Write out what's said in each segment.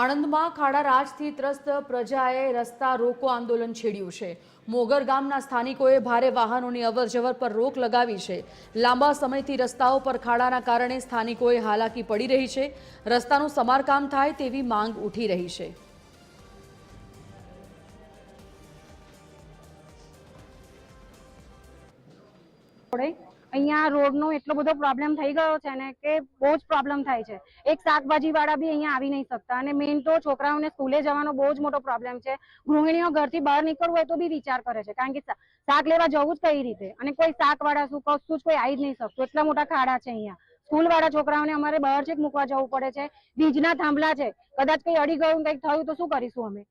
આણંદમાં ખાડા રાજથી ત્રસ્ત પ્રજાએ રસ્તા રોકો આંદોલન છેડ્યું છે. મોગર ગામના સ્થાનિકોએ ભારે વાહનોની અવરજવર પર રોક લગાવી છે. લાંબા સમયથી રસ્તાઓ પર ખાડાના કારણે સ્થાનિકોએ હાલાકી પડી રહી છે. રસ્તાનું સમારકામ થાય તેવી માંગ ઉઠી રહી છે. અહીંયા રોડનો એટલો બધો પ્રોબ્લેમ થઈ ગયો છે ને કે બહુ જ પ્રોબ્લેમ થાય છે. એક શાકભાજીવાળા બી અહીંયા આવી નહીં શકતા અને મેઇન તો છોકરાઓને સ્કૂલે જવાનો બહુ જ મોટો પ્રોબ્લેમ છે. ગૃહિણીઓ ઘરથી બહાર નીકળવું હોય તો બી વિચાર કરે છે કારણ કે શાક લેવા જવું જ કઈ રીતે? અને કોઈ શાકવાળા શું, કશું જ કોઈ આવી જ નહીં શકતું. એટલા મોટા ખાડા છે અહીંયા. સ્કૂલ વાળા છોકરાઓને અમારે બહાર છેક મૂકવા જવું પડે છે. બીજના થાંભલા છે. કદાચ કઈ અડી ગયું, કંઈક થયું તો શું કરીશું અમે?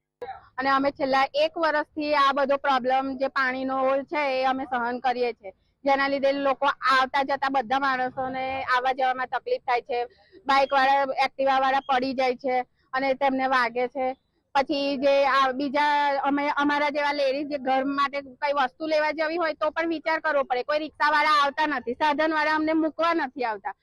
અને અમે છેલ્લા એક વર્ષથી આ બધો પ્રોબ્લેમ જે પાણીનો છે એ અમે સહન કરીએ છીએ. જેના લીધે લોકો આવતા જતા બધા માણસોને આવવા જવામાં તકલીફ થાય છે. બાઇક વાળા એક્ટિવા વાળા પડી જાય છે અને તેમને વાગે છે. પછી જે બીજા, અમે, અમારા જેવા લેડીઝ જે ઘર માટે કઈ વસ્તુ લેવા જવી હોય તો પણ વિચાર કરવો પડે. કોઈ રિક્ષા વાળા આવતા નથી. સાધન વાળા અમને મૂકવા નથી આવતા.